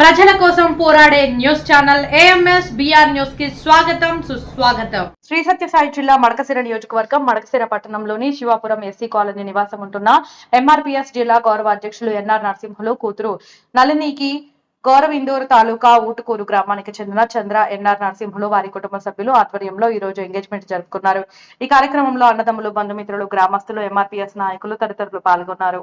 ప్రజల కోసం పోరాడే న్యూస్ ఛానల్ ఏఎంఎస్ బిఆర్ న్యూస్కి స్వాగతం సుస్వాగతం. శ్రీ సత్యసాయి జిల్లా మడకసిర నియోజకవర్గం మడకసిర పట్టణంలోని శివాపురం ఎస్సీ కాలనీ నివాసం ఉంటున్న ఎంఆర్పిఎస్ జిల్లా గౌరవ అధ్యక్షులు ఎన్ఆర్ నరసింహులు కూతురు నళినికి గౌరవిందూరు తాలూకా ఊటుకూరు గ్రామానికి చెందిన చంద్ర ఎన్ఆర్ నరసింహులు వారి కుటుంబ సభ్యులు ఆధ్వర్యంలో ఈ రోజు ఎంగేజ్మెంట్ జరుపుకున్నారు. ఈ కార్యక్రమంలో అన్నదమ్ములు బంధుమిత్రులు గ్రామస్తులు ఎంఆర్పిఎస్ నాయకులు తదితరులు పాల్గొన్నారు.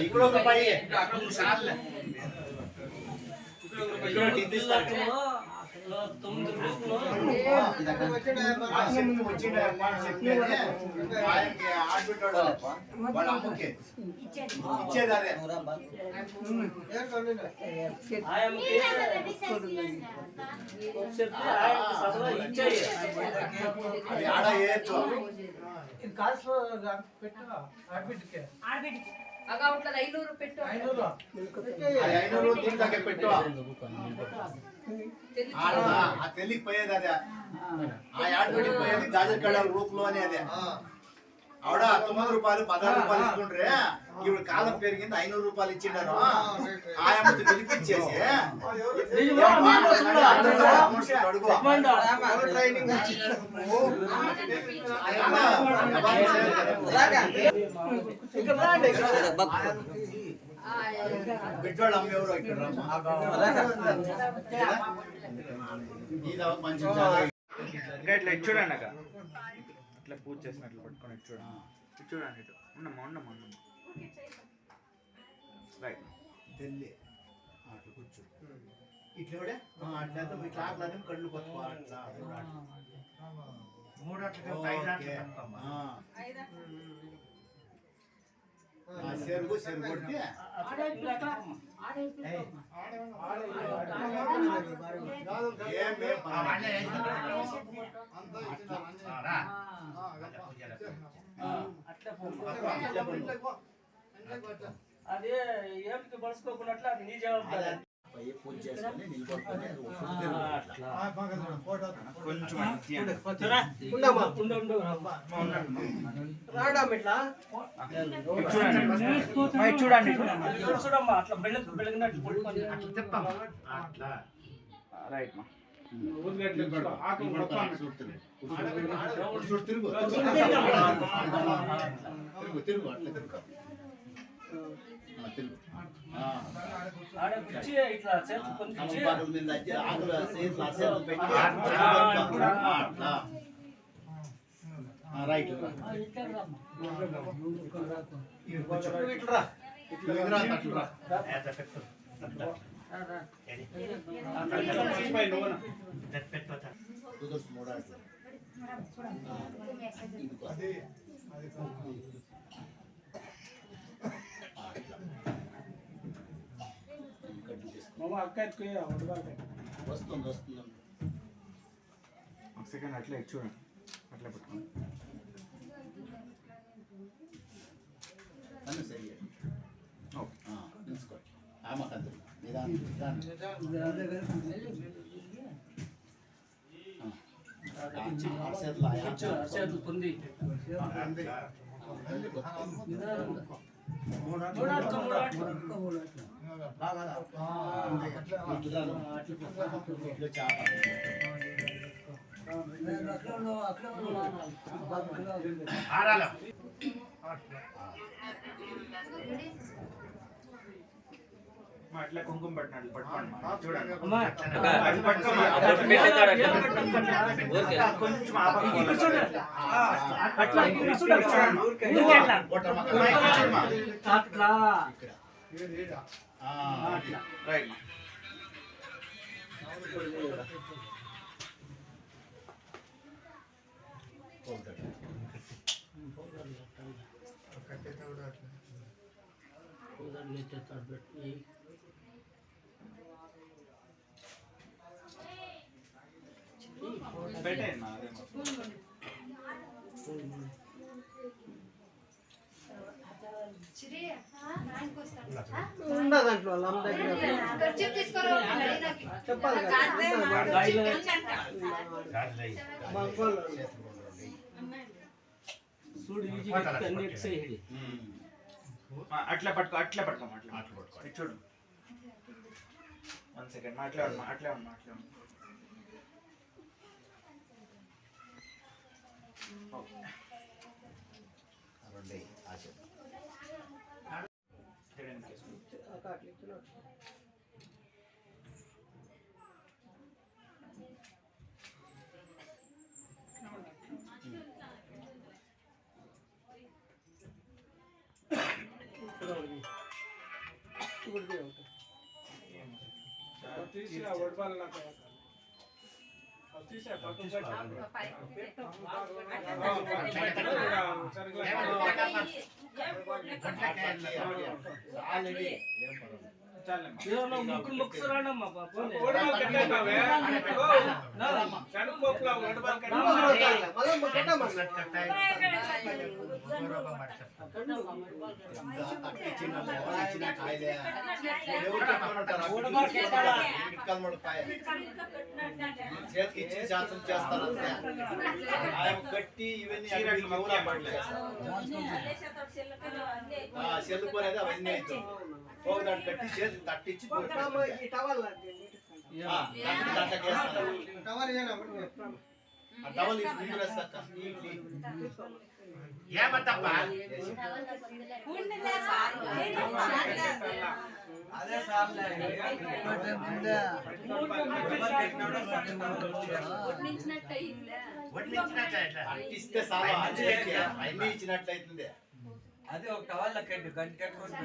ఇక్కడ ఒక పై ఇచ్చేది అదే అది ఆడ ఆడబిడ్డకే ఆడబిడ్డకే. ఐనూరు దీంట్లోకి పెట్టు ఆడ ఆ తెల్లికి పోయేది అదే ఆ ఆడబిడ్డకి పోయేది గాజర్ కళ్ళ రూపులో అని అదే ఆవిడ తొమ్మిది రూపాయలు పదహారు రూపాయలు ఇస్తుండ్రే. ఇప్పుడు కాలం పెరిగింది ఐనూరు రూపాయలు ఇచ్చిండారు. ఆయమ్మ పిలిపించేసి బిడ్డోళ్ళు అమ్మేవారు ఇక్కడ ఇది ఒక మంచి చూడండి అక్క. ఇట్లా పూజ చేసినట్లు పట్టుకొని ఇటు చూడండి. ఇటు చూడండి ఇటు. ఉండమ్మా ఉండమ్మా ఉండమ్మా. రైట్. తెల్లి ఆ, అట్లా కూర్చో ఇట్లా? ఆ, అట్లా. ఇట్లా కళ్ళు అట్లా సెరుగు సెరుగు కొట్టి ఏం ఏం పర్వాలేదు. ఆ. అట్లా పో. అదే ఏమికి బలుసుకోకున్నట్లు అది నీ పూజ చేసుకొని చూడండి. చూడమ్మా అట్లా బెళ్ళ అట్లా రైట్ మా తిరుగు. తిరుగు. అట్లా తిరుగు ఆ, ఇట్లా రా. ఇట్లా. వస్తుంది వస్తుంది ఒక సెకండ్ అట్లా చూడండి అట్లా పట్టుకోండి అన్నీ సరి ఓకే తెలుసుకోండి ఆమె నిదానం నిదానం చేతులు చేతులు పొంది మా అట్లా కుంకుమ పట్టినట్లు పట్టుకోండి మా. చూడండి అమ్మా అది పట్టుకోమా. అట్లా పెట్టేకాడ అట్లా. కొంచెం ఆ పక్క ఇక్కడ చూడండి. అట్లా ఇక్కడ ఇక్కడ చూడండి. చూడండి. ఊరికే అట్లా. చూడమ్మా. అట్లా రైట్ పెట్టేయండి మా అదేమో. ఉండదంట్లో వాళ్ళ అమ్మ దగ్గర చెప్పాలి మగవాళ్ళు చూడు ఈజీ అన్ని ఎక్సైజ్ ఆ, అట్లా పట్టుకో అట్లా పట్టుకో అట్లా అట్లా పట్టుకో. చూడు. వన్ సెకండ్ మాట్లాడు మాట్లాడు మాట్లాడు ఓకే. రెండే ఆశ दे होता तो तीसरा वोट पालना करा और तीसरा पाको पर काम का पाइप पे तो बात करना है ये बोलने का ऑलरेडी చేతికి ఇచ్చి శాస్త్రం చేస్తారు ఆయన కట్టి ఇవన్నీ అన్ని ఎవరు అమ్మట్లే. ఆ సెల్లు అనేది అవన్నీ అవుతుంది ఒక దాన్ని కట్టి చేతి తట్టించి. ఇట్లి. వేసి. అట్టిస్తే చాలా అన్ని అన్ని ఇచ్చినట్లయితుంది. అది ఒక టవల్ కట్టు గంట కట్టుకొని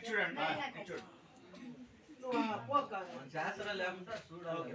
చూడండి ఇటు చూడు నువ్వు ఆ పోక. మన శాస్త్రం లేకుండా చూడాలి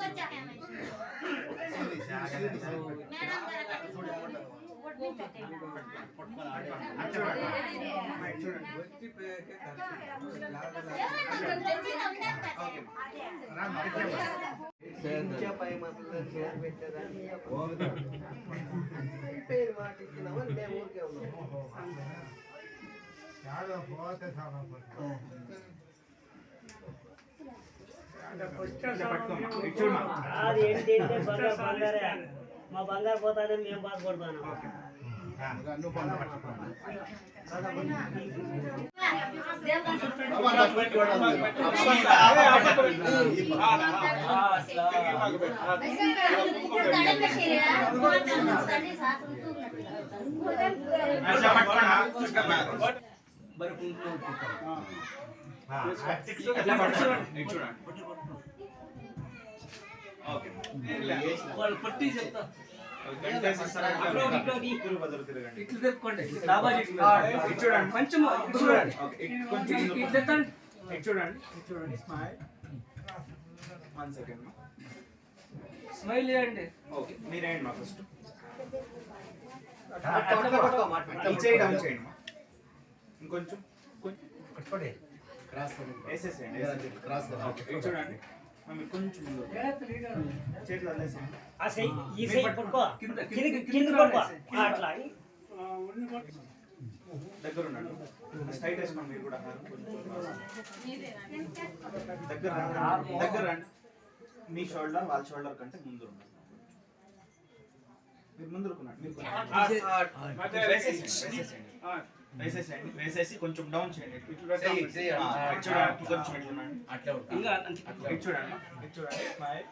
వచ్చి పోయాకే ఇంచే పై మాటలు చేరు పెట్టేదాన్ని పేరు మాట ఇచ్చినామని మేము ఊరికే ఉన్నాం అది ఏంటి అంటే బంగారు బంగారే. మా బంగారు పోతానే మేము బాధపడతాను నువ్వు పన్ను పట్టుకో. అమ్మ, నా పెట్టి చూడండి చెప్తా ఇట్లా తెప్పుకోండి కొంచెం స్మైల్ వన్ సెకండ్ స్మైల్ చేయండి ఓకే మీరేంటి మా ఫస్ట్ అట్లా పట్టుకో, మాట ఈ చేయి డౌన్ చేయండి మా ఇంకొంచెం కొంచెం క్రాస్. క్రాస్ చూడండి కొంచెం ముందు చేతులు వదిలేసేయండి ఆ సై ఈ సై పట్టుకో కింద కింద కింద పట్టుకో ఆ, అట్లా దగ్గర ఉన్నాడు స్ట్రైట్ వేసుకోండి మీరు కూడా కొంచెం దగ్గర మీ షోల్డర్ వాళ్ళ షోల్డర్ కంటే ముందు మీరు ముందు మీరు కొంచెం. వేసేసేయండి, వేసేసేయండి. వేసేసేయండి వేసేసి కొంచెం డౌన్ చేయండి ఇటు పెట్టండి. చెయ్యి, చెయ్యి. ఆ, ఇటు చూడండి కొంచెం ఇటు చూడండి అట్లా ఉంటా ఇంకా అంతే. ఇటు చూడండి ఇటు చూడండి స్మైల్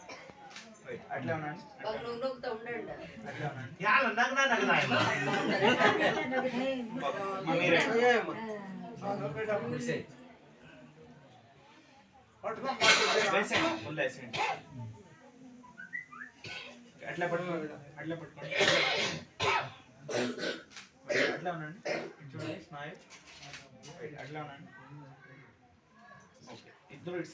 రైట్ అట్లా ఉండండి అట్లా ఉండండి యాల నగనా నగనా మా మీరే పట్టుకో వేసేయండి ఫుల్ వేసేయండి అట్లా పట్టుకోండి అట్లా పట్టుకోండి రైట్, అట్లా ఉండండి. చూడండి స్నాయు అట్లా ఉండండి. ఓకే. ఇద్దరు ఇటు